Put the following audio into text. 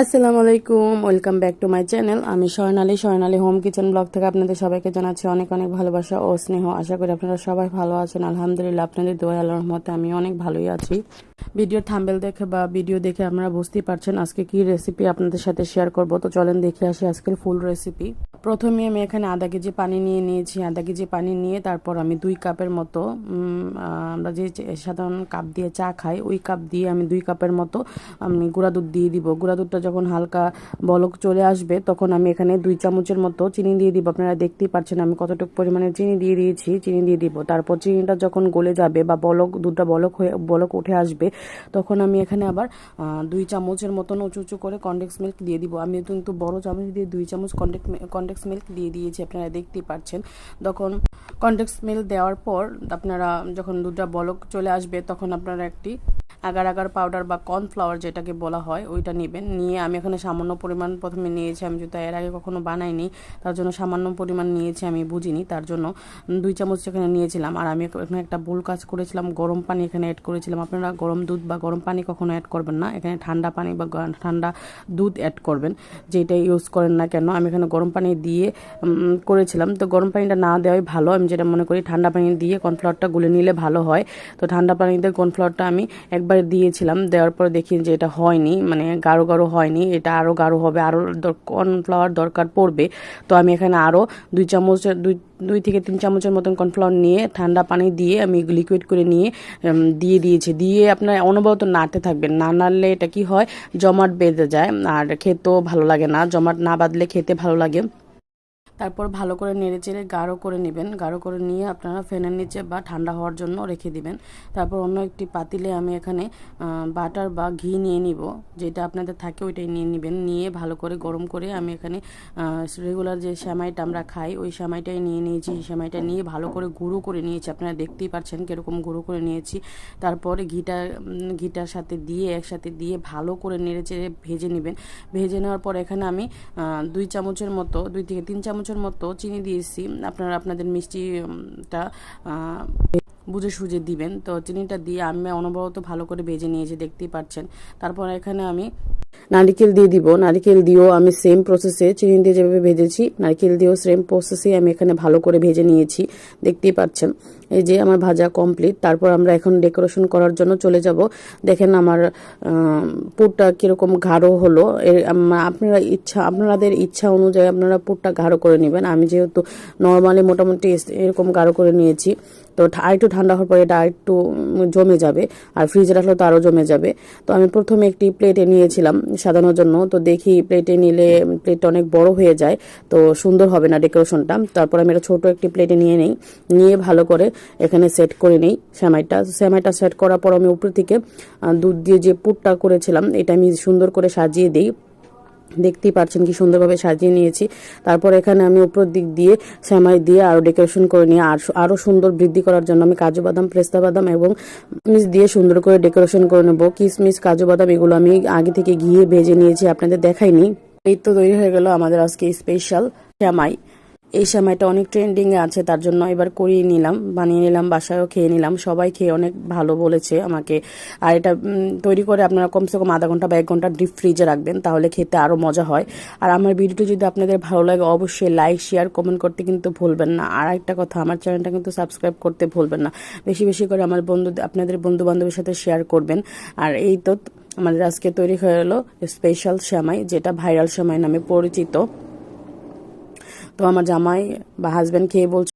আসসালামু আলাইকুম, welcome back to my channel. আমি Swarnali Swarnali home kitchen blog থেকে আপনাদের সবাইকে জানাচ্ছি অনেক অনেক ভালোবাসা ও স্নেহ। আশা করি আপনারা সবাই ভালো আছেন। আলহামদুলিল্লাহ, আপনাদের দোয়া আল্লাহর রহমতে আমি অনেক ভালোই আছি। ভিডিওর থাম্বেল দেখে বা ভিডিও দেখে আপনারা বুঝতেই পারছেন আজকে কি রেসিপি আপনাদের সাথে শেয়ার করব। তো চলেন দেখে আসি আজকের ফুল রেসিপি প্রথমে আমি এখানে আধা কেজি পানি নিয়ে নিয়েছি। আধা কেজি পানি নিয়ে তারপর আমি দুই কাপের মতো আমরা যে সাধারণ কাপ দিয়ে চা খাই, ওই কাপ দিয়ে আমি দুই কাপের মতো আমি গুঁড়া দুধ দিয়ে দিব। গুঁড়া দুধটা যখন হালকা বলক চলে আসবে, তখন আমি এখানে দুই চামচের মতো চিনি দিয়ে দিব। আপনারা দেখতেই পাচ্ছেন আমি কতটুকু পরিমাণে চিনি দিয়ে দিয়েছি, চিনি দিয়ে দিব। তারপর চিনিটা যখন গলে যাবে বা বলক দুধটা বলক হয়ে, বলক উঠে আসবে, তখন আমি এখানে আবার দুই চামচের মতন উঁচু উঁচু করে কন্ডেক্স মিল্ক দিয়ে দিব। আমি কিন্তু বড় চামচ দিয়ে দুই চামচ কন্ডেক্স কন্ডেক্স মিল্ক দিয়ে দিয়েছি, আপনারা দেখতেই পাচ্ছেন। তখন কন্ডেক্স মিল্ক দেওয়ার পর, আপনারা যখন দুধটা বলক চলে আসবে, তখন আপনারা একটি আগার আগার পাউডার বা কর্নফ্লাওয়ার যেটাকে বলা হয়, ওইটা নেবেন। নিয়ে আমি এখানে সামান্য পরিমাণ প্রথমে নিয়েছি, আমি যেহেতু এর আগে কখনো বানাইনি, তার জন্য সামান্য পরিমাণ নিয়েছি, আমি বুঝিনি। তার জন্য দুই চামচ এখানে নিয়েছিলাম। আর আমি এখানে একটা ভুল কাজ করেছিলাম, গরম পানি এখানে অ্যাড করেছিলাম। আপনারা গরম দুধ বা গরম পানি কখনো অ্যাড করবেন না। এখানে ঠান্ডা পানি বা ঠান্ডা দুধ অ্যাড করবেন যেটা ইউজ করেন না কেন। আমি এখানে গরম পানি দিয়ে করেছিলাম। তো গরম পানিটা না দেওয়াই ভালো। আমি যেটা মনে করি, ঠান্ডা পানি দিয়ে কর্নফ্লাওয়ারটা গুলে নিলে ভালো হয়। তো ঠান্ডা পানিতে কর্নফ্লাওয়ারটা আমি একবার দিয়েছিলাম, দেওয়ার পর দেখি যে এটা হয়নি মানে গাঢ় গাঢ় হয়নি, এটা আরও গাঢ় হবে আরও কর্নফ্লাওয়ার দরকার পড়বে। তো আমি এখানে আরও দুই চামচ, দুই দুই থেকে তিন চামচের মতন কর্নফ্লাওয়ার নিয়ে ঠান্ডা পানি দিয়ে আমি লিকুইড করে নিয়ে দিয়ে দিয়েছি। দিয়ে আপনার অনবরত নাড়তে থাকবেন। না নাড়লে এটা কি হয়? জমাট বেঁধে যায়, আর খেতেও ভালো লাগে না। জমাট না বাঁধলে খেতে ভালো লাগে। তারপর ভালো করে নেড়ে চেড়ে গাঢ় করে নেবেন। গাঢ় করে নিয়ে আপনারা ফ্যানের নিচে বা ঠান্ডা হওয়ার জন্য রেখে দিবেন। তারপর অন্য একটি পাতিলে আমি এখানে বাটার বা ঘি নিয়ে নিব। যেটা আপনাদের থাকে ওইটাই নিয়ে নেবেন। নিয়ে ভালো করে গরম করে আমি এখানে রেগুলার যে শ্যামাইটা আমরা খাই, ওই শ্যামাইটাই নিয়ে নিয়েছি। শ্যামাইটা নিয়ে ভালো করে গুঁড়ো করে নিয়েছি। আপনারা দেখতেই পাচ্ছেন কীরকম গুঁড়ো করে নিয়েছি। তারপরে ঘিটা ঘিটার সাথে দিয়ে, একসাথে দিয়ে ভালো করে নেড়ে চেড়ে ভেজে নেবেন। ভেজে নেওয়ার পর এখানে আমি দুই চামচের মতো, দুই থেকে তিন চামচের মতো চিনি দিয়েছি। আপনারা আপনাদের মিষ্টিটা বুঝে সুঝে দিবেন। তো চিনিটা দিয়ে আমি অনবরত ভালো করে ভেজে নিয়েছি, দেখতেই পাচ্ছেন। তারপর এখানে আমি নারিকেল দিয়ে দিব। নারিকেল দিয়েও আমি সেম প্রসেসে চিনি দিয়ে যেভাবে ভেজেছি, নারিকেল দিয়েও সেম প্রসেসে আমি এখানে ভালো করে ভেজে নিয়েছি। দেখতেই পাচ্ছেন, এই যে আমার ভাজা কমপ্লিট তারপর আমরা এখন ডেকোরেশন করার জন্য চলে যাব। দেখেন আমার পুরটা কীরকম গাঢ় হলো। এর আপনারা ইচ্ছা, আপনাদের ইচ্ছা অনুযায়ী আপনারা পুরটা গাঢ় করে নেবেন। আমি যেহেতু নর্মালি মোটামুটি এরকম গাঢ় করে নিয়েছি, তো আরেকটু ঠান্ডা হওয়ার পরে এটা আরেকটু জমে যাবে। আর ফ্রিজে রাখলে তো আরও জমে যাবে। তো আমি প্রথমে একটি প্লেটে নিয়েছিলাম। সাজানোর জন্য। তো দেখি প্লেটে নিলে প্লেটটা অনেক বড় হয়ে যায়, তো সুন্দর হবে না ডেকোরেশনটা তারপর আমি একটা ছোট একটি প্লেটে নিয়ে নিই, নিয়ে ভালো করে এখানে সেট করে নিই শ্যামাইটা শ্যামাইটা সেট করার পর আমি উপর থেকে দুধ দিয়ে যে পুরটা করেছিলাম, এটা আমি সুন্দর করে সাজিয়ে দিই। দেখতেই পাচ্ছেন কি সুন্দরভাবে সাজিয়ে নিয়েছি। তারপর এখানে আমি উপর দিক দিয়ে শ্যামাই দিয়ে আরও ডেকোরেশন করে নিয়ে আর আরও সুন্দর বৃদ্ধি করার জন্য আমি কাজু বাদাম, পেস্তা বাদাম এবং কিসমিস দিয়ে সুন্দর করে ডেকোরেশন করে নেব। কিসমিস, কাজু বাদাম এগুলো আমি আগে থেকে গিয়ে ভেজে নিয়েছি, আপনাদের দেখাইনি। এই তো তৈরি হয়ে গেল আমাদের আজকে স্পেশাল শ্যামাই। এই সময়টা অনেক ট্রেন্ডিং এ আছে, তার জন্য এবার করিয়ে নিলাম, বানিয়ে নিলাম, বাসায়ও খেয়ে নিলাম। সবাই খেয়ে অনেক ভালো বলেছে আমাকে। আর এটা তৈরি করে আপনারা কমসে কম আধা ঘণ্টা বা এক ঘণ্টা ডিপ ফ্রিজে রাখবেন, তাহলে খেতে আরও মজা হয়। আর আমার ভিডিওটি যদি আপনাদের ভালো লাগে, অবশ্যই লাইক শেয়ার কমেন্ট করতে কিন্তু ভুলবেন না। আর একটা কথা, আমার চ্যানেলটা কিন্তু সাবস্ক্রাইব করতে ভুলবেন না। বেশি বেশি করে আমার বন্ধু, আপনাদের বন্ধু বান্ধবের সাথে শেয়ার করবেন। আর এই তো, আমাদের আজকে তৈরি হয়ে গেলো স্পেশাল শ্যামাই, যেটা ভাইরাল শ্যামাই নামে পরিচিত। তো আমার জামাই বা হাজব্যান্ড খেয়ে বলছে